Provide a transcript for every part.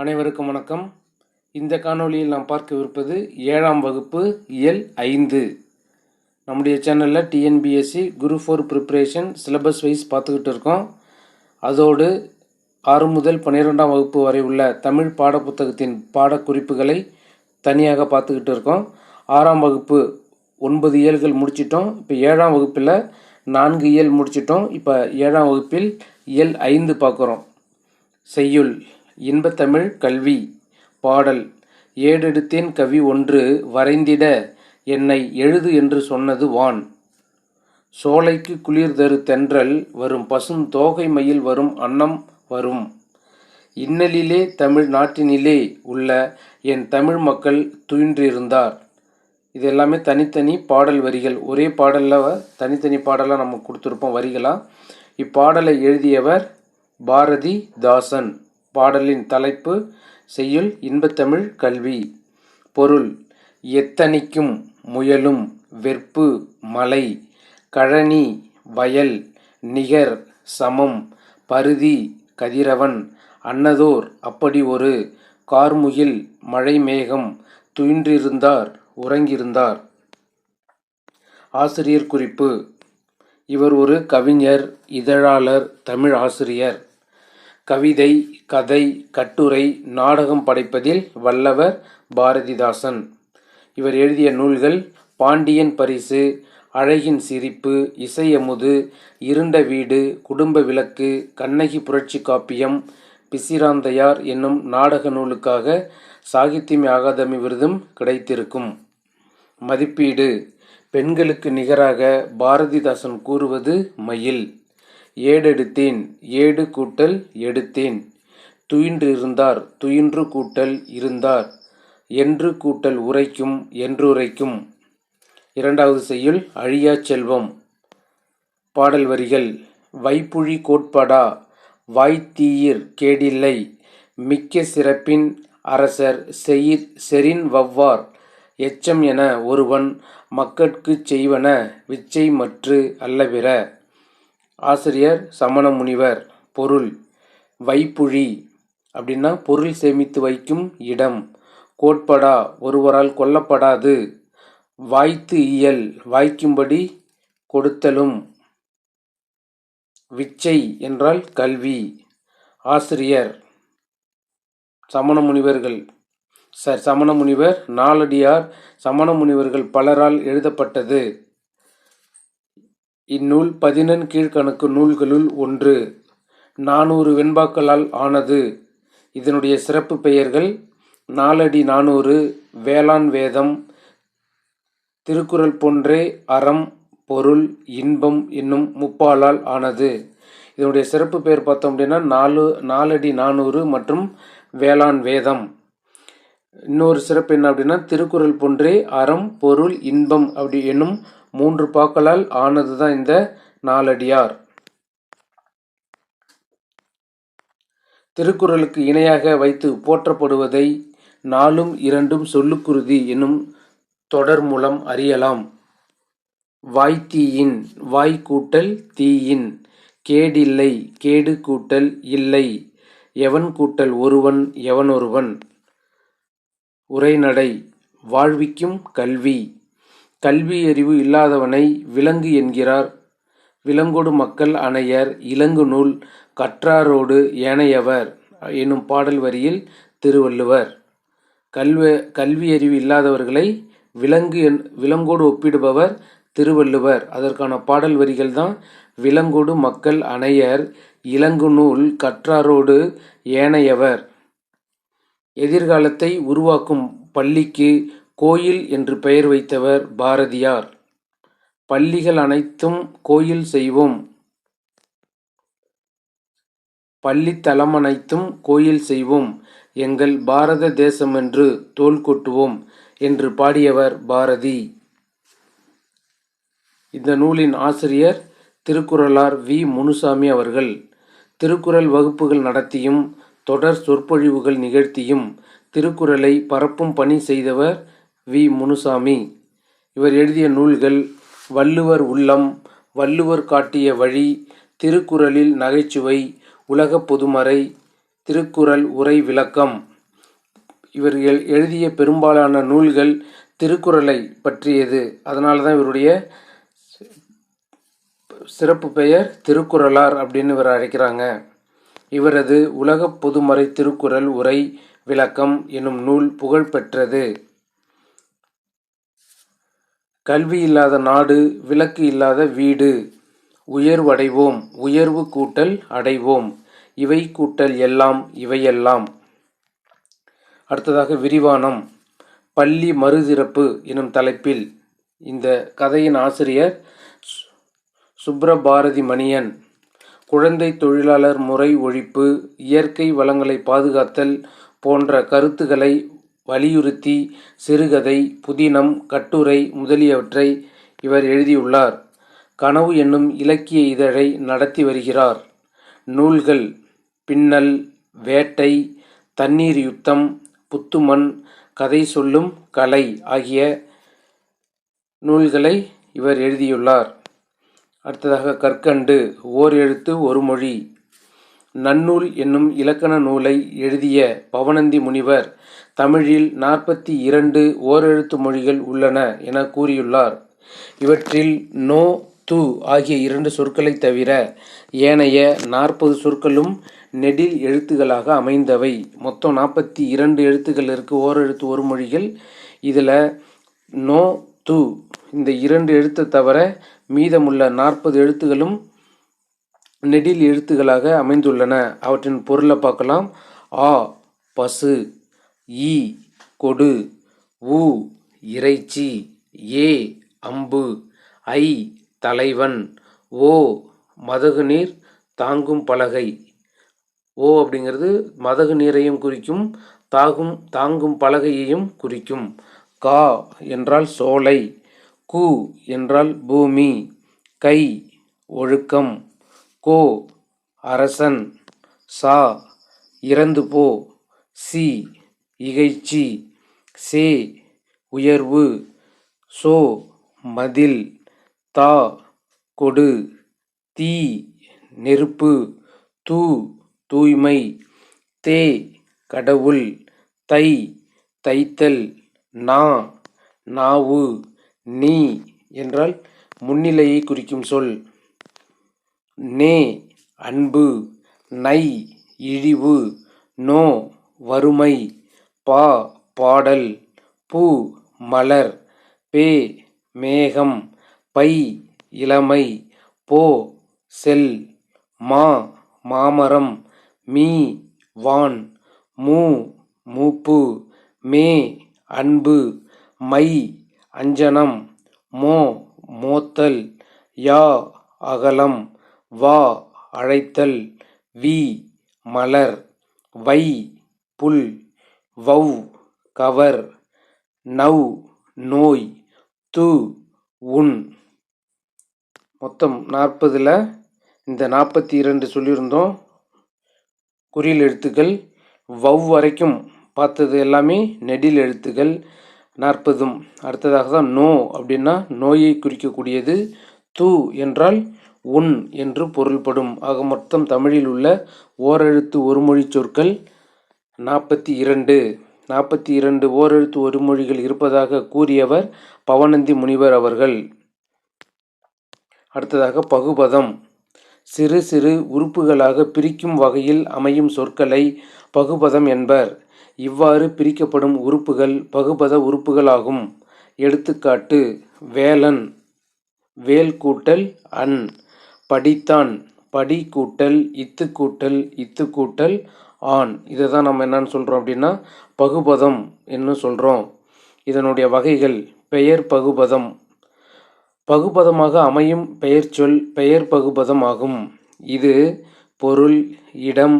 அனைவருக்கும் வணக்கம். இந்த காணொளியில் நாம் பார்க்கவிருப்பது ஏழாம் வகுப்பு இயல் ஐந்து. நம்முடைய சேனலில் TNPSC Guru for preparation syllabus wise பார்த்துக்கிட்டு இருக்கோம். அதோடு ஆறு முதல் பன்னிரெண்டாம் வகுப்பு வரை உள்ள தமிழ் பாடப்புத்தகத்தின் பாடக்குறிப்புகளை தனியாக பார்த்துக்கிட்டு இருக்கோம். ஆறாம் வகுப்பு ஒன்பது இயல்கள் முடிச்சிட்டோம். இப்போ ஏழாம் வகுப்பில் நான்கு இயல் முடிச்சிட்டோம். இப்போ ஏழாம் வகுப்பில் இயல் ஐந்து பார்க்குறோம். செய்யுள். இன்பத்தமிழ் கல்வி பாடல். ஏடெடுத்தேன் கவி ஒன்று வரைந்திட என்னை எழுது என்று சொன்னது வான். சோலைக்கு குளிர் தரு தென்றல் வரும் பசும் தோகை மயில் வரும் அன்னம் வரும். இன்னலிலே தமிழ் நாட்டினிலே உள்ள என் தமிழ் மக்கள் துயின்றிருந்தார். இது எல்லாமே தனித்தனி பாடல் வரிகள். ஒரே பாடலில் தனித்தனி பாடலாக நம்ம கொடுத்துருப்போம் வரிகளாக இப்பாடலை எழுதியவர் பாரதி தாசன். பாடலின் தலைப்பு செய்யுள் இன்பத்தமிழ் கல்வி பொருள் எத்தனிக்கும் முயலும் வெற்பு மலை கழனி வயல் நிகர் சமம் பருதி கதிரவன் அன்னதோர் அப்படி ஒரு கார்முகில் மழைமேகம் துயின்றிருந்தார் உறங்கியிருந்தார். ஆசிரியர் குறிப்பு இவர் ஒரு கவிஞர் இதழாளர் தமிழ் ஆசிரியர். கவிதை கதை கட்டுரை நாடகம் படைப்பதில் வல்லவர் பாரதிதாசன். இவர் எழுதிய நூல்கள் பாண்டியன் பரிசு அழகின் சிரிப்பு இசையமுது இருண்ட வீடு குடும்ப விளக்கு கண்ணகி புரட்சி காப்பியம் பிசிராந்தையார் என்னும் நாடக நூலுக்காக சாகித்யம் அகாதமி விருதும் கிடைத்திருக்கும். மதிப்பீடு. பெண்களுக்கு நிகராக பாரதிதாசன் கூறுவது மயில். ஏடெடுத்தேன் ஏடு கூட்டல் எடுத்தேன். துயின்றிருந்தார் துயின்று கூட்டல் இருந்தார். என்று கூட்டல் உரைக்கும் என்றுரைக்கும் இரண்டாவது செய்யுள் அழியா செல்வம். பாடல் வரிகள் வைப்புழி கோட்படா வாய்த்தீயிர் கேடில்லை மிக்க சிறப்பின் அரசர் செயிர் செரின் வவ்வார். எச்சம் என ஒருவன் மக்கட்குச் செய்வன விச்சை மற்று அல்லவிர ஆசிரியர் சமண முனிவர் பொருள் வைப்புழி அப்படின்னா பொருள் சேமித்து வைக்கும் இடம். கோட்படா ஒருவரால் கொல்லப்படாது. வாய்த்து இயல் வாய்க்கும்படி கொடுத்தலும். விச்சை என்றால் கல்வி. ஆசிரியர் சமண முனிவர்கள். சார் சமண முனிவர் நாலடியார் சமண முனிவர்கள் பலரால் எழுதப்பட்டது. இந்நூல் பதினெண் கீழ்கணக்கு நூல்களுள் ஒன்று. நானூறு வெண்பாக்களால் ஆனது. இதனுடைய சிறப்பு பெயர்கள் நாலடி நானூறு வேளாண் வேதம் திருக்குறள் போன்றே அறம் பொருள் இன்பம் என்னும் முப்பாலால் ஆனது. இதனுடைய சிறப்பு பெயர் பார்த்தோம் அப்படின்னா நாலு நாலடி நானூறு மற்றும் வேளாண் வேதம். இன்னொரு சிறப்பு என்ன அப்படின்னா திருக்குறள் போன்றே அறம் பொருள் இன்பம் அப்படி என்னும் மூன்று பாக்களால் ஆனது தான் இந்த நாலடியார். திருக்குறளுக்கு இணையாக வைத்து போற்றப்படுவதை நாளும் இரண்டும் சொல்லுக்குருதி என்னும் தொடர் மூலம் அறியலாம். வாய்த்தீயின் வாய் கூட்டல் தீயின் கேடில்லை கேடு கூட்டல் இல்லை எவன் கூட்டல் ஒருவன் எவனொருவன். உரைநடை வாழ்விக்கும் கல்வி. கல்வியறிவு இல்லாதவனை விலங்கு என்கிறார். விலங்கொடு மக்கள் அணையர் இலங்கு நூல் கற்றாரோடு ஏனையவர் என்னும் பாடல் வரியில் திருவள்ளுவர். கல்வி கல்வியறிவு இல்லாதவர்களை விலங்கு என் விலங்கோடு ஒப்பிடுபவர் திருவள்ளுவர். அதற்கான பாடல் வரிகள் தான் விலங்கோடு மக்கள் அணையர் இலங்கு நூல் கற்றாரோடு ஏனையவர். எதிர்காலத்தை உருவாக்கும் பள்ளிக்கு கோயில் என்று பெயர் வைத்தவர் பாரதியார். பள்ளிகள் அனைத்தும் கோயில் செய்வோம். பள்ளித்தலமனைத்தும் கோயில் செய்வோம். எங்கள் பாரத தேசமென்று தோல் கொட்டுவோம் என்று பாடியவர் பாரதி. இந்த நூலின் ஆசிரியர் திருக்குறளார் வி. முனுசாமி அவர்கள். திருக்குறள் வகுப்புகள் நடத்தியும் தொடர் சொற்பொழிவுகள் நிகழ்த்தியும் திருக்குறளை பரப்பும் பணி செய்தவர் வி. முனுசாமி. இவர் எழுதிய நூல்கள் வள்ளுவர் உள்ளம் வள்ளுவர் காட்டிய வழி திருக்குறளில் நகைச்சுவை உலகப் பொதுமறை திருக்குறள் உரை விளக்கம் இவர் எழுதிய பெரும்பாலான நூல்கள் திருக்குறளை பற்றியது. அதனால தான் இவருடைய சிறப்பு பெயர் திருக்குறளார் அப்படின்னு இவர் அழைக்கிறாங்க. இவரது உலகப் பொதுமறை திருக்குறள் உரை விளக்கம் எனும் நூல் புகழ்பெற்றது கல்வி இல்லாத நாடு விளக்கு இல்லாத வீடு. உயர்வடைவோம் உயர்வு கூட்டல் அடைவோம். இவை கூட்டல் எல்லாம் இவையெல்லாம். அடுத்ததாக விரிவானம். பள்ளி மறுதிறப்பு எனும் தலைப்பில் இந்த கதையின் ஆசிரியர் சு- சுப்ரபாரதி மணியன். குழந்தை தொழிலாளர் முறை ஒழிப்பு இயற்கை வளங்களை பாதுகாத்தல் போன்ற கருத்துக்களை வலியுறுத்தி சிறுகதை புதினம் கட்டுரை முதலியவற்றை இவர் எழுதியுள்ளார். கனவு என்னும் இலக்கிய இதழை நடத்தி வருகிறார். நூல்கள் பின்னல் வேட்டை தண்ணீர் யுத்தம் புத்துமண் கதை சொல்லும் கலை ஆகிய நூல்களை இவர் எழுதியுள்ளார். அடுத்ததாக கற்கண்டு ஓர் எழுத்து ஒரு மொழி. நன்னூல் என்னும் இலக்கண நூலை எழுதிய பவனந்தி முனிவர் தமிழில் நாற்பத்தி இரண்டு ஓரெழுத்து மொழிகள் உள்ளன என கூறியுள்ளார். இவற்றில் நோ து ஆகிய இரண்டு சொற்களைத் தவிர ஏனைய நாற்பது சொற்களும் நெடில் எழுத்துகளாக அமைந்தவை. மொத்தம் நாற்பத்தி இரண்டு எழுத்துக்கள் இருக்கு ஓரெழுத்து ஒரு மொழிகள். இதில் நோ து இந்த இரண்டு எழுத்தை தவிர மீதமுள்ள நாற்பது எழுத்துகளும் நெடில் எழுத்துகளாக அமைந்துள்ளன. அவற்றின் பொருளை பார்க்கலாம். ஆ பசு ஈ கொடு உ இறைச்சி ஏ அம்பு ஐ தலைவன் ஓ மதகு நீர் தாங்கும் பலகை. ஓ அப்படிங்கிறது மதகு நீரையும் குறிக்கும் தாகும் தாங்கும் பலகையையும் குறிக்கும். கா என்றால் சோலை. கு என்றால் பூமி கை ஒழுக்கம் கோ அரசன் சா இறந்து போ சி இகைச்சி சே உயர்வு சோ மதில் தா கொடு தீ நெருப்பு தூ தூய்மை தே கடவுள் தை தைத்தல் நா நாவு. நீ என்றால் முன்னிலையை குறிக்கும் சொல். நே அன்பு. நை இழிவு. நோ வறுமை. பா பாடல். பூ மலர். பே மேகம். பை இளமை. போ செல். மா மாமரம். மீ வான். மூ மூப்பு. மே அன்பு. மை அஞ்சனம். மோ மோத்தல். யா அகலம். வா அழைத்தல். வி மலர். வை புல். வௌ கவர். நவ் நோய். து உன். மொத்தம் நாற்பதில் இந்த நாற்பத்தி இரண்டு சொல்லியிருந்தோம். குறியில் எழுத்துக்கள் வவ் வரைக்கும் பார்த்தது எல்லாமே நெடில் எழுத்துக்கள். நாற்பதும். அடுத்ததாக தான் நோ அப்படின்னா நோயை குறிக்கக்கூடியது து என்றால் உன் என்று பொருள்படும். ஆக மொத்தம் தமிழில் உள்ள ஓரெழுத்து ஒரு மொழி சொற்கள் நாற்பத்தி இரண்டு நாற்பத்தி இரண்டு ஓரெழுத்து ஒரு மொழிகள் இருப்பதாக கூறியவர் பவனந்தி முனிவர் அவர்கள். அடுத்ததாக பகுபதம். சிறு சிறு உறுப்புகளாக பிரிக்கும் வகையில் அமையும் சொற்களை பகுபதம் என்பர். இவ்வாறு பிரிக்கப்படும் உறுப்புகள் பகுபத உறுப்புகளாகும். எடுத்துக்காட்டு வேலன் வேல் கூட்டல் அன் படித்தான் படி கூட்டல் இத்து கூட்டல் இத்து கூட்டல் ஆண். இதை தான் நம்ம என்னன்னு சொல்கிறோம் அப்படின்னா பகுபதம் என்று சொல்கிறோம் இதனுடைய வகைகள் பெயர் பகுபதம். பகுபதமாக அமையும் பெயர்ச்சொல் பெயர் பகுபதம் ஆகும். இது பொருள் இடம்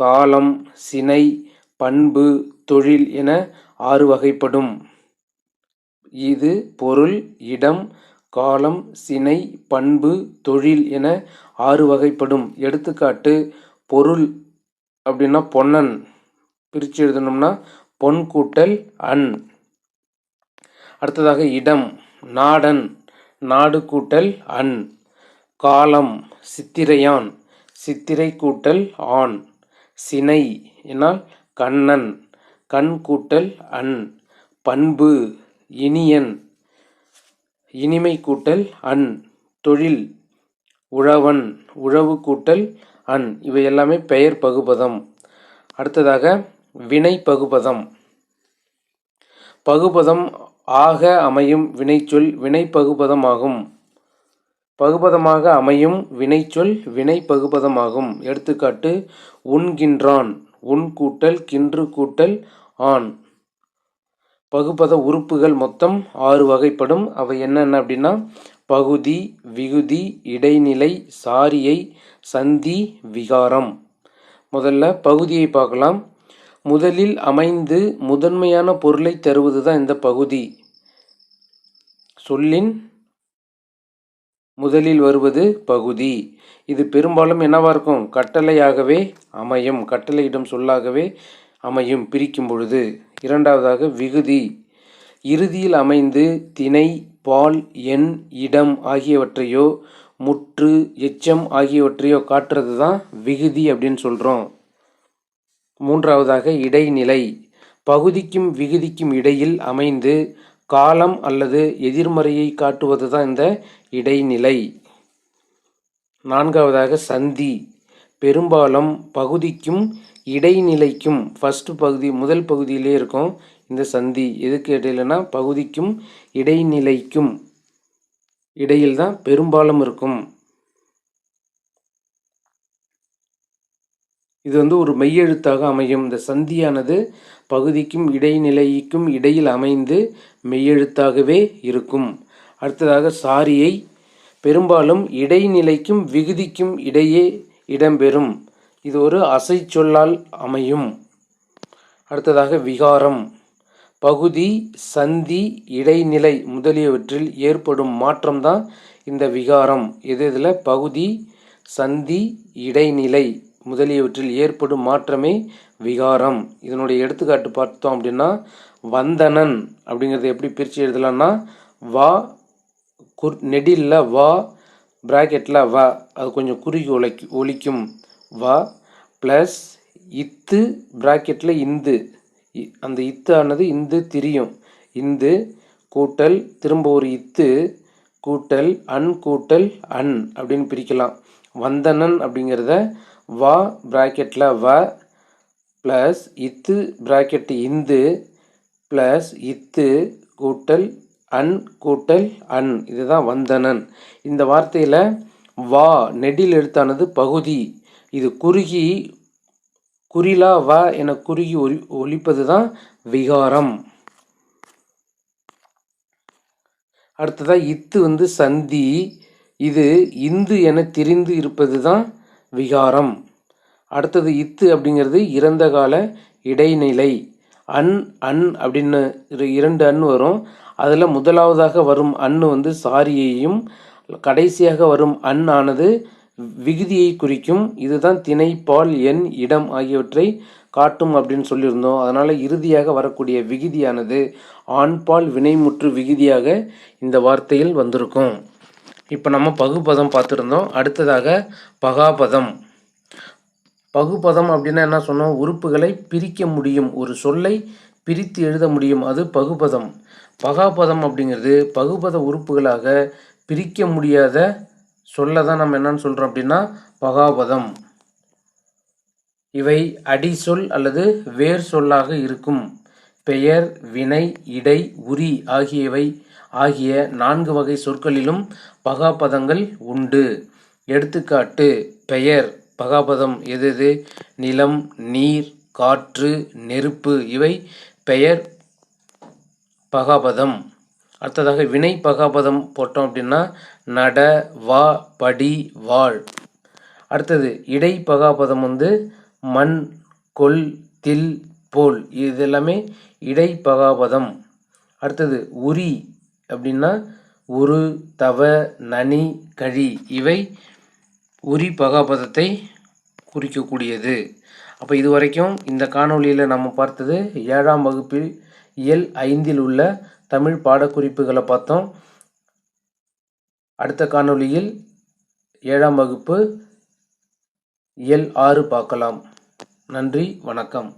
காலம் சினை பண்பு தொழில் என ஆறு வகைப்படும். இது பொருள் இடம் காலம் சினை பண்பு தொழில் என ஆறு வகைப்படும். எடுத்துக்காட்டு பொருள் அப்படின்னா பொன்னன். பிரித்து எழுதணும்னா பொன் கூட்டல் அன். அடுத்ததாக இடம் நாடன். நாடு கூட்டல் அன். காலம் சித்திரையான். சித்திரை கூட்டல் ஆண். சினை என்னால் கண்ணன் கண் கூட்டல் அன் பண்பு இனியன் இனிமை கூட்டல் அன் தொழில் உழவன் உழவு கூட்டல் அன் இவை எல்லாமே பெயர் பகுபதம். அடுத்ததாக வினை பகுபதம். பகுபதம் ஆக அமையும் வினைச்சொல் வினை பகுபதமாகும். பகுபதமாக அமையும் வினைச்சொல் வினை பகுபதமாகும். எடுத்துக்காட்டு உண்கின்றான். உன் கூட்டல் கின்று கூட்டல் ஆண். பகுபத உறுப்புகள் மொத்தம் ஆறு வகைப்படும். அவை என்னென்ன அப்படின்னா பகுதி விகுதி இடைநிலை சாரியை சந்தி விகாரம். முதல்ல பகுதியை பார்க்கலாம். முதலில் அமைந்து முதன்மையான பொருளை தருவது தான் இந்த பகுதி. சொல்லின் முதலில் வருவது பகுதி. இது பெரும்பாலும் என்னவாக இருக்கும்? கட்டளையாகவே அமையும். கட்டளையிடும் சொல்லாகவே அமையும் பிரிக்கும் பொழுது. இரண்டாவதாக விகுதி. இறுதியில் அமைந்து திணை பால் எண் இடம் ஆகியவற்றையோ முற்று எச்சம் ஆகியவற்றையோ காட்டுறது தான் விகுதி அப்படின்னு சொல்கிறோம் மூன்றாவதாக இடைநிலை. பகுதிக்கும் விகுதிக்கும் இடையில் அமைந்து காலம் அல்லது எதிர்மறையை காட்டுவது தான் இந்த இடைநிலை. நான்காவதாக சந்தி. பெரும்பாலும் பகுதிக்கும் இடைநிலைக்கும் ஃபஸ்ட்டு பகுதி முதல் பகுதியிலே இருக்கும் இந்த சந்தி. எதுக்கு இடையிலனா பகுதிக்கும் இடைநிலைக்கும் இடையில் தான் பெரும்பாலும் இருக்கும். இது வந்து ஒரு மெய்யெழுத்தாக அமையும். இந்த சந்தியானது பகுதிக்கும் இடைநிலைக்கும் இடையில் அமைந்து மெய்யெழுத்தாகவே இருக்கும். அடுத்ததாக சாரியை பெரும்பாலும் இடைநிலைக்கும் விகுதிக்கும் இடையே இடம்பெறும். இது ஒரு அசை சொல்லால் அமையும். அடுத்ததாக விகாரம். பகுதி சந்தி இடைநிலை முதலியவற்றில் ஏற்படும் மாற்றம்தான் இந்த விகாரம். எது இதில் பகுதி சந்தி இடைநிலை. முதலியவற்றில் ஏற்படும் மாற்றமே விகாரம். இதனுடைய எடுத்துக்காட்டு பார்த்தோம் அப்படின்னா வந்தனன் அப்படிங்கிறத எப்படி பிரித்து எழுதலாம்னா வா குர் நெடில்ல வா ப்ராக்கெட்டில் வா. அது கொஞ்சம் குறுகி ஒழிக்கு ஒழிக்கும் வா ப்ளஸ் இத்து ப்ராக்கெட்டில் இந்து. அந்த இத்து ஆனது இந்து திரியும். இந்து கூட்டல் திரும்ப ஒரு இத்து கூட்டல் அன் கூட்டல் அன் அப்படின்னு பிரிக்கலாம். வந்தனன் அப்படிங்கிறத வா ப்ராக்கெட்டில் வ ப்ளஸ் இத்து ப்ராக்கெட்டு இந்து ப்ளஸ் இத்து கூட்டல் அன் கூட்டல் அன். இதுதான் வந்தனன். இந்த வார்த்தையில் வா நெடில் எழுத்தானது பகுதி. இது குறுகி குறிலா வ என குறுகி ஒலி ஒலிப்பது தான் விகாரம். அடுத்ததாக இத்து வந்து சந்தி. இது இந்து என திரிந்து இருப்பது தான் விகாரம். அடுத்தது இத்து அப்படிங்கிறது இறந்த கால இடைநிலை. அன் அன் அப்படின்னு இரண்டு அன் வரும். அதில் முதலாவதாக வரும் அன் வந்து சாரியையும் கடைசியாக வரும் அன் ஆனது விகுதியை குறிக்கும். இதுதான் திணை பால் எண் இடம் ஆகியவற்றை காட்டும் அப்படின்னு சொல்லியிருந்தோம். அதனால் இறுதியாக வரக்கூடிய விகுதியானது ஆண்பால் வினைமுற்று விகுதியாக இந்த வார்த்தையில் வந்திருக்கும். இப்போ நம்ம பகுபதம் பார்த்துருந்தோம். அடுத்ததாக பகாபதம். பகுபதம் அப்படின்னா என்ன சொன்னோம்? உறுப்புகளை பிரிக்க முடியும். ஒரு சொல்லை பிரித்து எழுத முடியும். அது பகுபதம். பகாபதம் அப்படிங்கிறது பகுபத உறுப்புகளாக பிரிக்க முடியாத சொல்ல தான் நம்ம என்னன்னு சொல்கிறோம் அப்படின்னா பகாபதம். இவை அடிசொல் அல்லது வேர் சொல்லாக இருக்கும். பெயர் வினை இடை உரி ஆகியவை ஆகிய நான்கு வகை சொற்களிலும் பகாபதங்கள் உண்டு. எடுத்துக்காட்டு பெயர் பகாபதம் எது எது? நிலம் நீர் காற்று நெருப்பு இவை பெயர் பகாபதம். அடுத்ததாக வினை பகாபதம் போட்டோம் அப்படின்னா நட வா படி வாழ். அடுத்தது இடை பகாபதம் வந்து மண் கொல் தில் போல். இது எல்லாமே இடை பகாபதம். அடுத்தது உரி அப்படின்னா உரு தவ நனி கழி இவை உரி பகாபதத்தை குறிக்கக்கூடியது. அப்போ இது வரைக்கும் இந்த காணொளியில் நம்ம பார்த்தது ஏழாம் வகுப்பில் இயல் ஐந்தில் உள்ள தமிழ் பாடக்குறிப்புகளை பார்த்தோம். அடுத்த காணொளியில் ஏழாம் வகுப்பு இயல் ஆறு பார்க்கலாம். நன்றி வணக்கம்.